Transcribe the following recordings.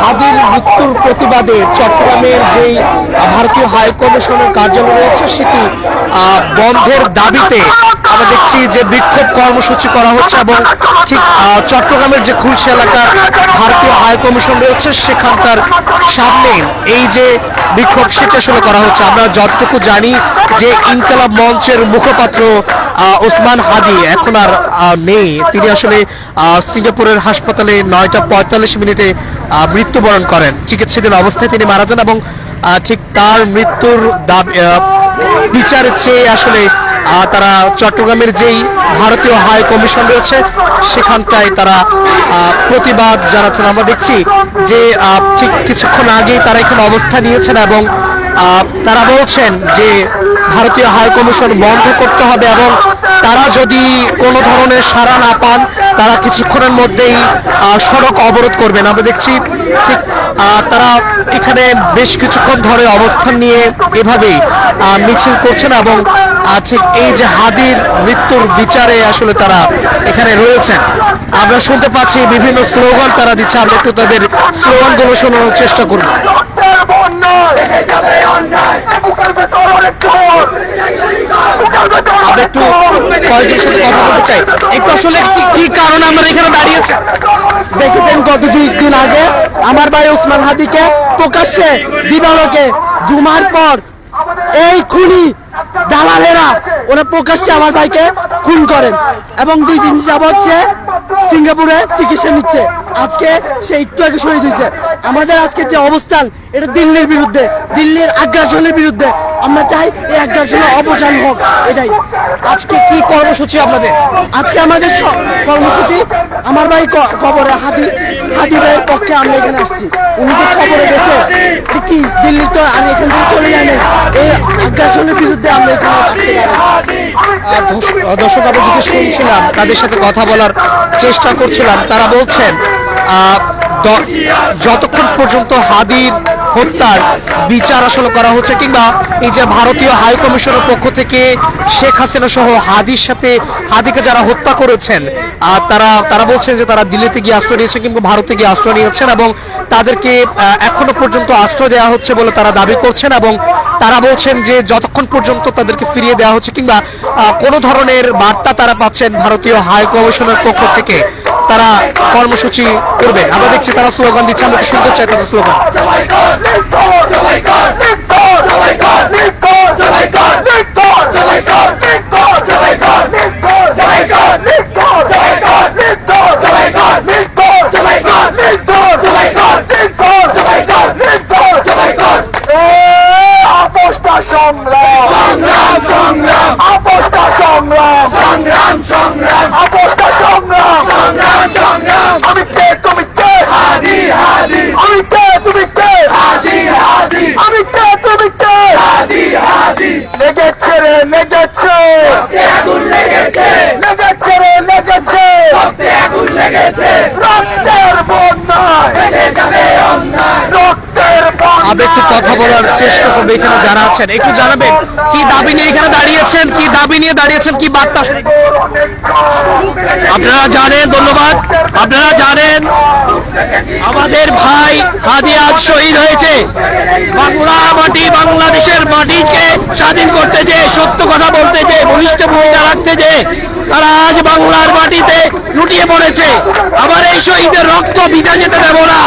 হাদির মৃত্যুর প্রতিবাদে চট্টগ্রামের যেই ভারতীয় হাই কমিশনের কার্যালয় রয়েছে সেটি বন্ধের দাবিতে আমরা দেখছি যে বিক্ষোভ কর্মসূচি করা হচ্ছে এবং ঠিক চট্টগ্রামের যে খুলশি এলাকার ভারতীয় হাই কমিশন রয়েছে, সেখানকার সামনে এই যে বিক্ষোভ সেটা আসলে করা হচ্ছে। আমরা যতটুকু জানি যে ইনকালাব মঞ্চের মুখপাত্র ওসমান হাদি এখন আর নেই। তিনি আসলে সিঙ্গাপুরের হাসপাতালে নয়টা পঁয়তাল্লিশ মিনিটে মৃত্যুবরণ করেন। চিকিৎসাধীন অবস্থায় তিনি মারা যান এবং ঠিক তার মৃত্যুর দাবি বিচার চেয়ে আসলে তারা চট্টগ্রামের যেই ভারতীয় হাই কমিশন রয়েছে, সেখানটায় তারা প্রতিবাদ জানাচ্ছেন। আমরা দেখছি যে ঠিক কিছুক্ষণ আগেই তারা এখানে অবস্থা নিয়েছেন এবং তারা বলছেন যে ভারতীয় হাই কমিশন বন্ধ করতে হবে এবং তারা যদি কোনো ধরনের সাড়া না পান, তারা কিছুক্ষণের মধ্যেই সড়ক অবরোধ করবেন। আমরা দেখছি ঠিক তারা এখানে বেশ কিছুক্ষণ ধরে অবস্থান নিয়ে এভাবেই মিছিল করছেন এবং ঠিক এই যে হাদির মৃত্যুর বিচারে আসলে তারা এখানে রয়েছেন। আমরা শুনতে পাচ্ছি বিভিন্ন স্লোগান তারা দিচ্ছে। আমরা একটু তাদের স্লোগানগুলো শোনানোর চেষ্টা করব। দেখেছেন গত দুই দিন আগে আমার ভাই ওসমান হাদিকে প্রকাশ্যে দিবালোকে জুমার পর এই খুনি দালালেরা ওরা প্রকাশ্যে আমার ভাইকে খুন করেন। এবং দুই দিন যাবৎ সে সিঙ্গাপুরে চিকিৎসা নিচ্ছে। আজকে সে একটু আগে শহীদ হয়েছে। আমাদের আজকে যে অবস্থান, এটা দিল্লির বিরুদ্ধে, দিল্লির আগ্রাসনের বিরুদ্ধে। আমরা চাই এই আগ্রাসনের অবসান হোক, এটাই। আজকে কি কর্মসূচি আপনাদের? আজকে আমাদের কর্মসূচি, আমার ভাই কবরে হাদি হাদি ভাইয়ের পক্ষে আমরা এখানে আসছি। উনি যে কবরে গেছে কি দিল্লি তো আর এখান থেকে চলে যায় এই আগ্রাসনের বিরুদ্ধে আমরা এখানে আজকে দর্শক, আমরা যেটি শুনছিলাম তাদের সাথে কথা বলার চেষ্টা করছিলাম, তারা বলছেন যতক্ষণ পর্যন্ত হাদির হত্যার বিচার আসলে করা হচ্ছে কিংবা এই যে ভারতীয় হাই কমিশনের পক্ষ থেকে শেখ হাসিনা সহ হাদির সাথে, হাদিকে যারা হত্যা করেছেন তারা তারা বলছেন যে তারা দিল্লিতে গিয়ে আশ্রয় নিয়েছে কিংবা ভারতে গিয়ে আশ্রয় নিয়েছেন এবং তাদেরকে এখনও পর্যন্ত আশ্রয় দেওয়া হচ্ছে বলে তারা দাবি করছেন এবং তারা বলছেন যে যতক্ষণ পর্যন্ত তাদেরকে ফিরিয়ে দেওয়া হচ্ছে কিংবা কোনো ধরনের বার্তা তারা পাচ্ছেন ভারতীয় হাই কমিশনের পক্ষ থেকে তারা কর্মসূচি করবেন আমরা দেখছি তারা স্লোগান দিচ্ছে আমরা শুনতে চাই তাদের স্লোগান আপোষটা সংগ্রাম সংগ্রাম সংগ্রাম আপোষটা সংগ্রাম সংগ্রাম সংগ্রাম আপোষটা সংগ্রাম সংগ্রাম সংগ্রাম আমি কে তুমি কে হাদি হাদি আমি কে তুমি কে হাদি হাদি আমি কে তুমি কে হাদি হাদি লেগেছে রে লেগেছে আগুন লেগেছে লেগেছে রে লেগেছে আগুন লেগেছে রক্তের বন্যায় ভেসে যাবে অন্যায় রক্তের আমরা একটু কথা বলার চেষ্টা করবে এখানে যারা আছেন। একটু জানাবেন কি দাবি নিয়ে এখানে দাঁড়িয়েছেন? কি দাবি নিয়ে দাঁড়িয়েছেন? কি বার্তা? আপনারা জানেন, ধন্যবাদ। আপনারা জানেন, আমাদের ভাই হাদি আজ শহীদ হয়েছে। বাংলা মাটি বাংলাদেশের মাটিকে স্বাধীন করতে যে, সত্য কথা বলতে যে বলিষ্ঠ ভূমিকা রাখতে যে, তারা আজ বাংলার মাটিতে লুটিয়ে পড়েছে। আবার এই শহীদের রক্ত ভিজা যেতে দেব না।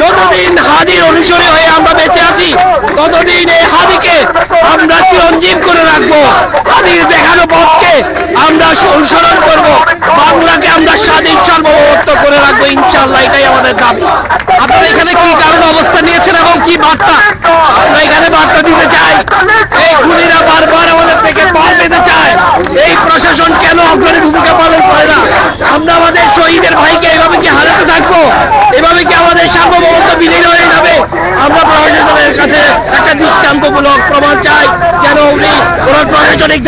যতদিন হাদির অনুসরী হয়ে আমরা বেঁচে আছি, ততদিন এই হাদিকে আমরা চিরঞ্জীব করে রাখব। হাদির দেখানো পথকে আমরা অনুসরণ করব। বাংলাকে আমরা স্বাধীন সার্বভৌমত্ব করে রাখব ইনশাল্লাহ এটাই আমাদের দাবি। আপনারা এখানে কি কারণ অবস্থা নিয়েছেন এবং কি বার্তা? আমরা এখানে বার্তা দিতে চাই। এই খুনিরা বারবার আমাদের থেকে পার পেতে চায়। এই প্রশাসন কেন অগ্রণী ভূমিকা পালন করে না? আমরা আমাদের শহীদের ভাইকে এভাবে কি হারাতে থাকব এভাবে কি আমাদের সার্বভৌমত্ব বিলীন হয়ে যাবে আমরা প্রশাসনের কাছে একটা দৃষ্টান্তমূলক প্রমাণ চাই যেন উনি ওনার প্রশাসনিক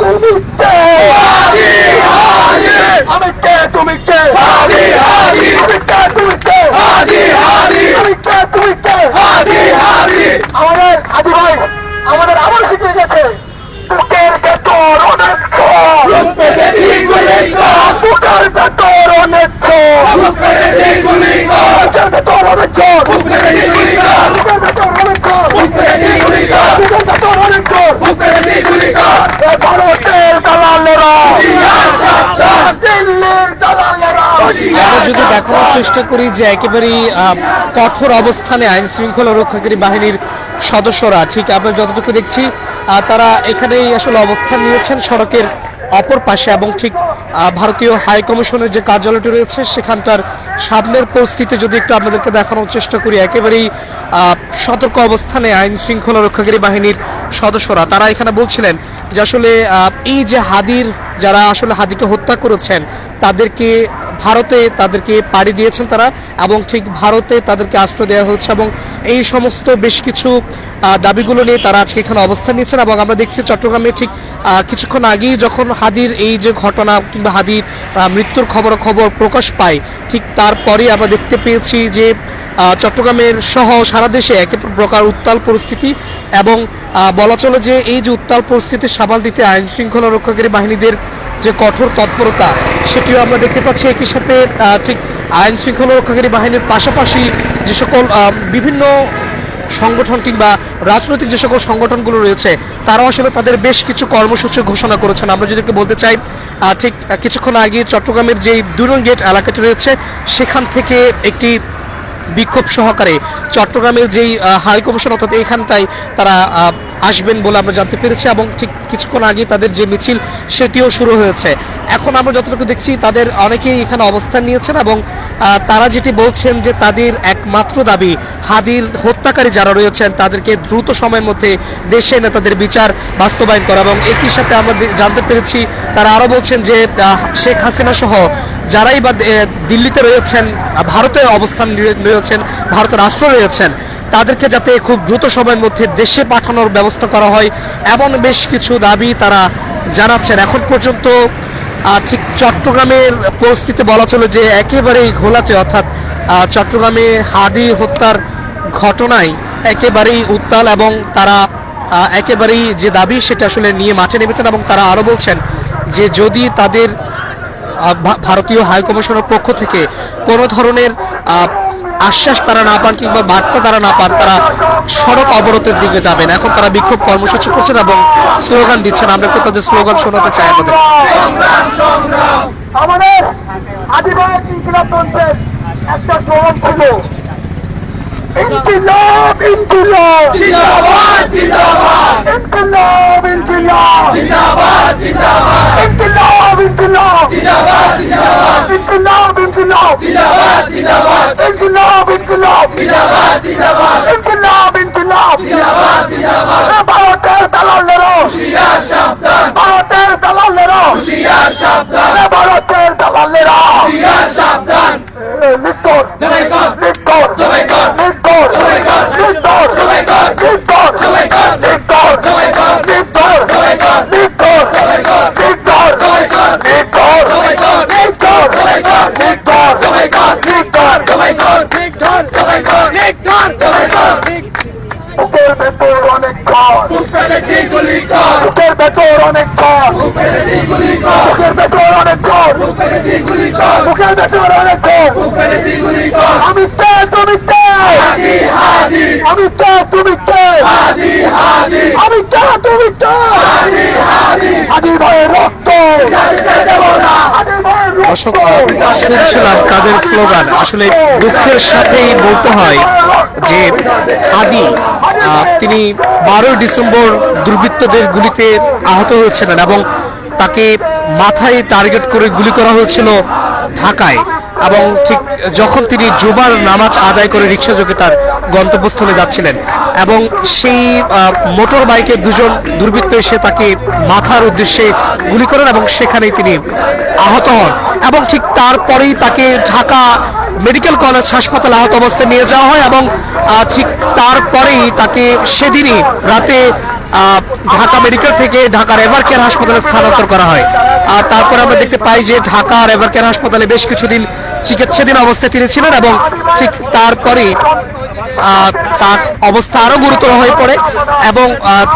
তুমি কে? আমি কে তুমি কে? আমি কে তুমি কে? আমি কে তুমি কে? আমাদের হাজি ভাই আমাদের আবার শিখে গেছে। বুকের ভেতর অনেক। বুকের ভেতর অনেক। বুকের ভেতর অনেক বুকের ভেতর অনেক ক্ষোভ। বুকের ভেতর অনেক ক্ষোভ। এ আমরা যদি দেখানোর চেষ্টা করি যে একেবারেই কঠোর অবস্থানে আইন শৃঙ্খলা রক্ষাকারী বাহিনীর সদস্যরা, ঠিক আমরা যতটুকু দেখছি তারা এখানেই আসলে অবস্থান নিয়েছেন সড়কের অপর পাশে এবং ঠিক ভারতীয় হাই কমিশনের যে কার্যালয়টি রয়েছে সেখানটার সামনের পরিস্থিতি যদি একটু আপনাদেরকে দেখানোর চেষ্টা করি, একেবারেই সতর্ক অবস্থানে আইন শৃঙ্খলা রক্ষাকারী বাহিনীর সদস্যরা, তারা এখানে বলছিলেন যে আসলে এই যে হাদির যারা আসলে হাদিকে হত্যা করেছেন, তাদেরকে ভারতে তাদেরকে পাড়ি দিয়েছেন তারা এবং ঠিক ভারতে তাদেরকে আশ্রয় দেওয়া হচ্ছে এবং এই সমস্ত বেশ কিছু দাবিগুলো নিয়ে তারা আজকে এখানে অবস্থান নিয়েছেন এবং আমরা দেখছি চট্টগ্রামে ঠিক কিছুক্ষণ আগেই যখন হাদির এই যে ঘটনা কিংবা হাদির মৃত্যুর খবর খবর প্রকাশ পায়, ঠিক তারপরে আমরা দেখতে পেয়েছি যে চট্টগ্রামের সহ সারা দেশে এক প্রকার উত্তাল পরিস্থিতি এবং বলা চলে যে এই যে উত্তাল পরিস্থিতি সামাল দিতে আইন শৃঙ্খলা রক্ষাকারী বাহিনীদের যে কঠোর তৎপরতা, সেটিও আমরা দেখতে পাচ্ছি একই সাথে ঠিক আইন শৃঙ্খলা রক্ষাকারী বাহিনীর পাশাপাশি যে সকল বিভিন্ন সংগঠন কিংবা রাজনৈতিক যে সকল সংগঠনগুলো রয়েছে তারা আসলে তাদের বেশ কিছু কর্মসূচি ঘোষণা করেছেন। আমরা যদি একটু বলতে চাই ঠিক কিছুক্ষণ আগে চট্টগ্রামের যেই দুরং গেট এলাকাটি রয়েছে, সেখান থেকে একটি বিক্ষোভ সহকারে চট্টগ্রামের যেই হাইকমিশন হাই কমিশন, অর্থাৎ এইখানটায় তারা আসবেন বলে আমরা জানতে পেরেছি এবং ঠিক কিছুক্ষণ আগে তাদের যে মিছিল সেটিও শুরু হয়েছে। এখন আমরা যতটুকু দেখছি তাদের অনেকেই এখানে অবস্থান নিয়েছেন এবং তারা যেটি বলছেন যে তাদের একমাত্র দাবি হাদির হত্যাকারী যারা রয়েছেন তাদেরকে দ্রুত সময়ের মধ্যে দেশে এনে তাদের বিচার বাস্তবায়ন করা এবং একই সাথে আমরা জানতে পেরেছি তারা আরও বলছেন যে শেখ হাসিনা সহ যারাই বা দিল্লিতে রয়েছেন, ভারতে অবস্থান রয়েছেন, ভারতের রাষ্ট্র রয়েছেন তাদেরকে যাতে খুব দ্রুত সময়ের মধ্যে দেশে পাঠানোর ব্যবস্থা করা হয়, এমন বেশ কিছু দাবি তারা জানাচ্ছেন। এখন পর্যন্ত ঠিক চট্টগ্রামের পরিস্থিতি বলা চলে যে একেবারেই ঘোলাচে অর্থাৎ চট্টগ্রামে হাদি হত্যার ঘটনায় একেবারেই উত্তাল এবং তারা একেবারেই যে দাবি সেটা আসলে নিয়ে মাঠে নেমেছেন এবং তারা আরও বলছেন যে যদি তাদের ভারতীয় হাই কমিশনের পক্ষ থেকে কোনো ধরনের আশ্বাস তারা না পান কিংবা বার্তা তারা না পান, তারা সড়ক অবরোধের দিকে যাবেন। এখন তারা বিক্ষোভ কর্মসূচি করছেন এবং স্লোগান দিচ্ছেন। আমরা একটু তাদের স্লোগান শোনাতে চাই আমাদের আমাদের আদিবাসী একটা স্লোগান ছিল انقلاب انقلاب. زنده‌باد زنده‌باد انقلاب انقلاب. زنده‌باد زنده‌باد انقلاب انقلاب. زنده‌باد زنده‌باد انقلاب انقلاب. زنده‌باد زنده‌باد انقلاب انقلاب. زنده‌باد زنده‌باد অনেক কম বুকের অনেক কম বুকের বেতন অনেক কম আমি আমি কে তুমি কে হাদি হাদি। আমি কে তুমি কে হাদি হাদি। আদি ভাইয়ের রক্ত। শুনছিলাম তাদের স্লোগান? আসলে দুঃখের সাথেই বলতে হয় যে আদি আহ, তিনি বারোই ডিসেম্বর দুর্বৃত্তদের গুলিতে আহত হয়েছিলেন এবং তাকে মাথায় টার্গেট করে গুলি করা হয়েছিল ঢাকায়। এবং ঠিক যখন তিনি জুমার নামাজ আদায় করে রিক্সা যোগে তার গন্তব্যস্থলে যাচ্ছিলেন এবং সেই মোটর বাইকে দুজন দুর্বৃত্ত এসে তাকে মাথার উদ্দেশ্যে গুলি করেন এবং সেখানেই তিনি আহত হন। এবং ঠিক তারপরেই তাকে ঢাকা মেডিকেল কলেজ হাসপাতালে আহত অবস্থায় নিয়ে যাওয়া হয় এবং ঠিক তারপরেই তাকে সেদিনই রাতে ঢাকা মেডিকেল থেকে ঢাকার এভার কেয়ার হাসপাতালে স্থানান্তর করা হয়। আর তারপরে আমরা দেখতে পাই যে ঢাকার এভার কেয়ার হাসপাতালে বেশ কিছুদিন চিকিৎসাধীন অবস্থায় তিনি ছিলেন এবং ঠিক তারপরে তার অবস্থা আরও গুরুতর হয়ে পড়ে এবং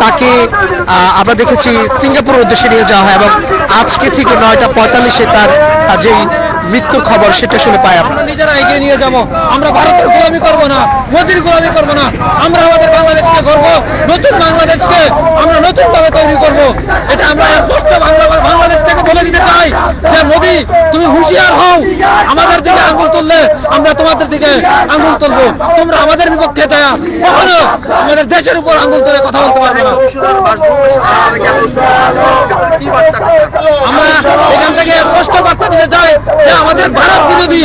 তাকে আমরা দেখেছি সিঙ্গাপুরের উদ্দেশ্যে নিয়ে যাওয়া হয় এবং আজকে ঠিক নয়টা পঁয়তাল্লিশে তার যেই মৃত্যুর খবর সেটা শুনে পাই আমরা। নিজেরা এগিয়ে নিয়ে যাব। আমরা ভারতের গোলামি করব না, মোদির গোলামি করব না। আমরা আমাদের বাংলাদেশকে করব নতুন বাংলাদেশকে আমরা নতুন ভাবে তৈরি করব। এটা আমরা বাংলা, বাংলাদেশ বলে দিতে চাই যে মোদি, তুমি হুঁশিয়ার হও। আমাদের দিকে আঙ্গুল তুললে আমরা তোমাদের দিকে আঙ্গুল তুলবো। তোমরা আমাদের বিপক্ষে যায় কখনো আমাদের দেশের উপর আঙ্গুল তুলে কথা বলতে পারবে না। আমরা এখান থেকে স্পষ্ট বার্তা দিতে চাই যে আমাদের ভারত বিরোধী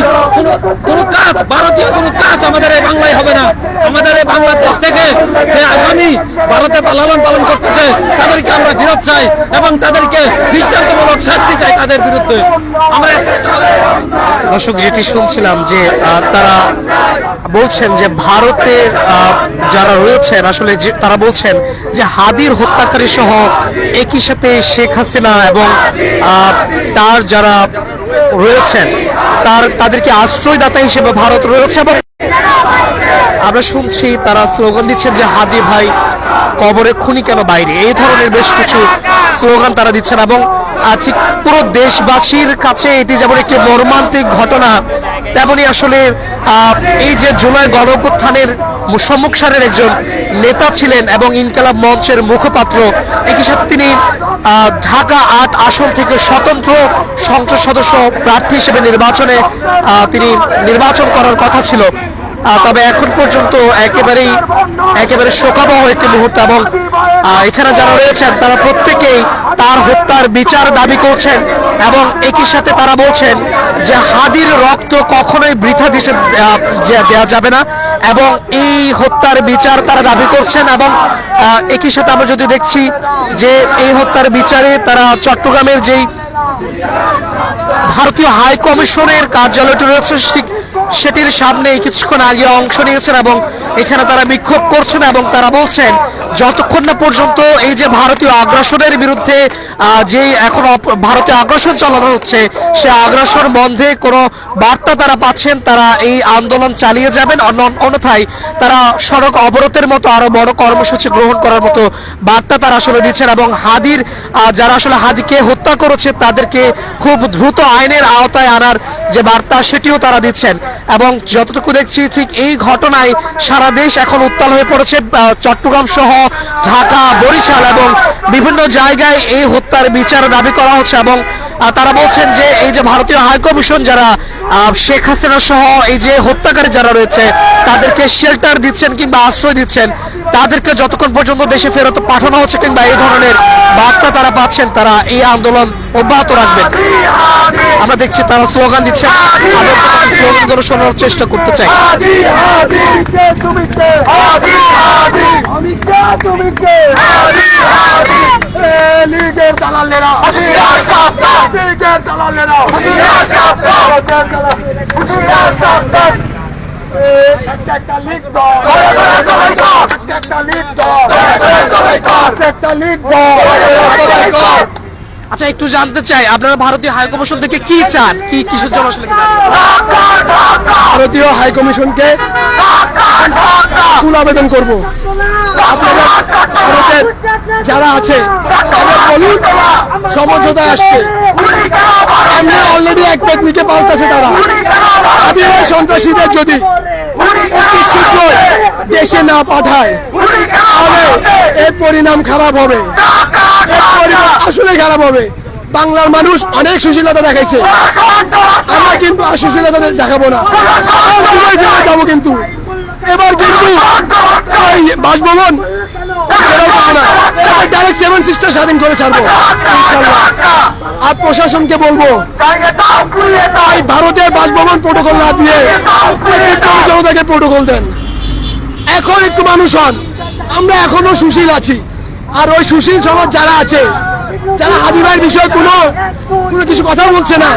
কোনো কাজ, ভারতীয় কোনো কাজ আমাদের এই বাংলায় হবে না। আমাদের এই বাংলাদেশ থেকে যে আগামী ভারতে লালন পালন করতেছে, তাদেরকে আমরা ফেরত চাই এবং তাদেরকে দৃষ্টান্তমূলক শাস্তি চাই তাদের বিরুদ্ধে। আমরা দর্শক, যেটি শুনছিলাম যে তারা বলছেন যে ভারতের যারা রয়েছেন, আসলে তারা বলছেন যে হাদির হত্যাকারী সহ একই সাথে শেখ হাসিনা এবং তার যারা রয়েছেন, তার তাদেরকে আশ্রয়দাতা হিসেবে ভারত রয়েছে এবং আমরা শুনছি তারা স্লোগান দিচ্ছেন যে হাদি ভাই কবরে খুনি কেন বাইরে? এই ধরনের বেশ কিছু স্লোগান তারা দিচ্ছেন এবং ঠিক পুরো দেশবাসীর কাছে এটি যেমন একটি মর্মান্তিক ঘটনা, তেমনি আসলে এই যে জুলাই গণঅভ্যুত্থানের সম্মুখ সারের একজন নেতা ছিলেন এবং ইনকালাব মঞ্চের মুখপাত্র, একই সাথে তিনি ঢাকা আট আসন থেকে স্বতন্ত্র সংসদ সদস্য প্রার্থী হিসেবে নির্বাচনে তিনি নির্বাচন করার কথা ছিল। তবে এখন পর্যন্ত একেবারেই একেবারে শোকাবহ একটি মুহূর্ত এবং এখানে যারা রয়েছেন, তারা প্রত্যেকেই তার হত্যার বিচার দাবি করছেন এবং একই সাথে তারা বলছেন যে হাদির রক্ত কখনোই বৃথা দিশে দেওয়া যাবে না এবং এই হত্যার বিচার তারা দাবি করছেন এবং একই সাথে আমরা যদি দেখছি যে এই হত্যার বিচারে তারা চট্টগ্রামের যেই ভারতীয় হাই কমিশনের কার্যালয়টি রয়েছে, ঠিক সেটির সামনে কিছুক্ষণ আগে অংশ নিয়েছেন এবং এখানে তারা বিক্ষোভ করছেন এবং তারা বলছেন, যতক্ষণ না পর্যন্ত এই যে ভারতীয় আগ্রাসনের বিরুদ্ধে যে এখন ভারতীয় আগ্রাসন চালানো হচ্ছে, সে আগ্রাসন বন্ধে কোনো বার্তা তারা পাচ্ছেন, তারা এই আন্দোলন চালিয়ে যাবেন। অন্যথায় তারা সড়ক অবরোধের মতো আরও বড় কর্মসূচি গ্রহণ করার মতো বার্তা তারা আসলে দিচ্ছেন এবং হাদির যারা আসলে হাদিকে হত্যা করেছে, তাদেরকে খুব দ্রুত আইনের আওতায় আনার যে বার্তা, সেটিও তারা দিচ্ছেন। এবং যতটুকু দেখছি ঠিক এই ঘটনায় সারা দেশ এখন উত্তাল হয়ে পড়েছে চট্টগ্রাম সহ ঢাকা, বরিশাল এবং বিভিন্ন জায়গায় এই হত্যার বিচার দাবি করা হচ্ছে এবং তারা বলছেন যে এই যে ভারতীয় হাইকমিশন যারা শেখ হাসিনা সহ এই যে হত্যাকারী যারা রয়েছে তাদেরকে শেল্টার দিচ্ছেন কিংবা আশ্রয় দিচ্ছেন তাদেরকে যতক্ষণ পর্যন্ত দেশে ফেরত পাঠানো হচ্ছে কিংবা এই ধরনের বার্তা তারা পাচ্ছেন তারা এই আন্দোলন অব্যাহত রাখবেন। আমরা দেখছি তারা স্লোগান দিচ্ছেন আমরা শোনার চেষ্টা করতে চাই। দালালেরা। দালালেরা। আচ্ছা একটু জানতে চাই, আপনারা ভারতীয় হাই কমিশন থেকে কি চান? কি কিসের জন্য আসলে ভারতীয় হাই কমিশনকে ফুল আবেদন করব। যারা আছে সমঝোতায় আসতে আমরা অলরেডি এক পেট নিচে পাল্টাছে তারা। আদিবাসী সন্ত্রাসীদের যদি দেশে না পাঠায়, তাহলে এর পরিণাম খারাপ হবে। আসলে খারাপ হবে। বাংলার মানুষ অনেক সুশীলতা দেখাইছে। আমরা কিন্তু আর দেখাবো না। যাব কিন্তু। এবার কিন্তু ওই বাসভবন না। ডাইরেক্ট সেভেন সিস্টার স্বাধীন করে ছাড়বো। ইনশাল্লাহ আর প্রশাসনকে বলব এই ভারতের বাসভবন প্রোটোকল না দিয়ে জনতাকে প্রোটোকল দেন। এখন একটু মানুষ হন। আমরা এখনও সুশীল আছি। আর ওই সুশীল সমাজ যারা আছে যারা হাদিবার বিষয়ে কোনো কোনো কিছু কথা বলছে না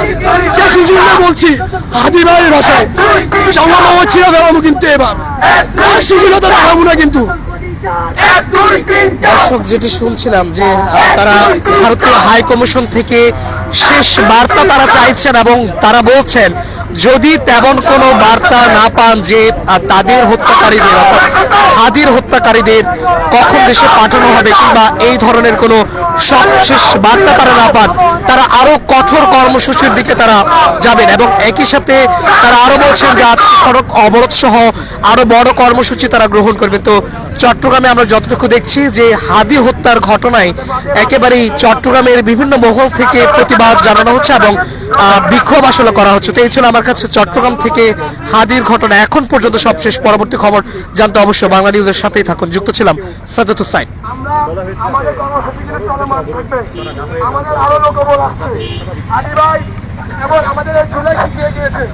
সে সুশীলরা বলছি হাদিবারের ভাষায়। সংগ্রাম আমার ছিল কিন্তু এবার। আর সুশীলতা দেখাবো না কিন্তু দর্শক যেটি শুনছিলাম যে তারা ভারতীয় হাই কমিশন থেকে শেষ বার্তা তারা চাইছেন এবং তারা বলছেন, যদি তেমন কোনো বার্তা না পান যে তাদের হত্যাকারীদের হাদির হত্যাকারীদের কখন দেশে পাঠানো হবে কিংবা এই ধরনের কোনো সবশেষ বার্তা তারা না পান, তারা আরও কঠোর কর্মসূচির দিকে তারা যাবেন এবং একই সাথে তারা আরও বলছেন যে আজকে সড়ক অবরোধ সহ আরও বড় কর্মসূচি তারা গ্রহণ করবে তো চট্টগ্রামে আমরা যতটুকু দেখছি যে হাদি হত্যার ঘটনায় একেবারেই চট্টগ্রামের বিভিন্ন মহল থেকে প্রতিবাদ জানানো হচ্ছে এবং বিক্ষোভ আসলে করা হচ্ছে। তো এই ছিল আমার কাছে চট্টগ্রাম থেকে হাদির ঘটনা। এখন পর্যন্ত সবশেষ পরবর্তী খবর জানতে অবশ্যই বাংলা নিউজের সাথেই থাকুন। যুক্ত ছিলাম সাজাত হুসাইন আমাদের কর্মসূচিগুলো চলমান থাকবে। আমাদের আরও লোক আসছে। আদি ভাই এবং আমাদের এই ঝুলে শিখিয়ে গিয়েছে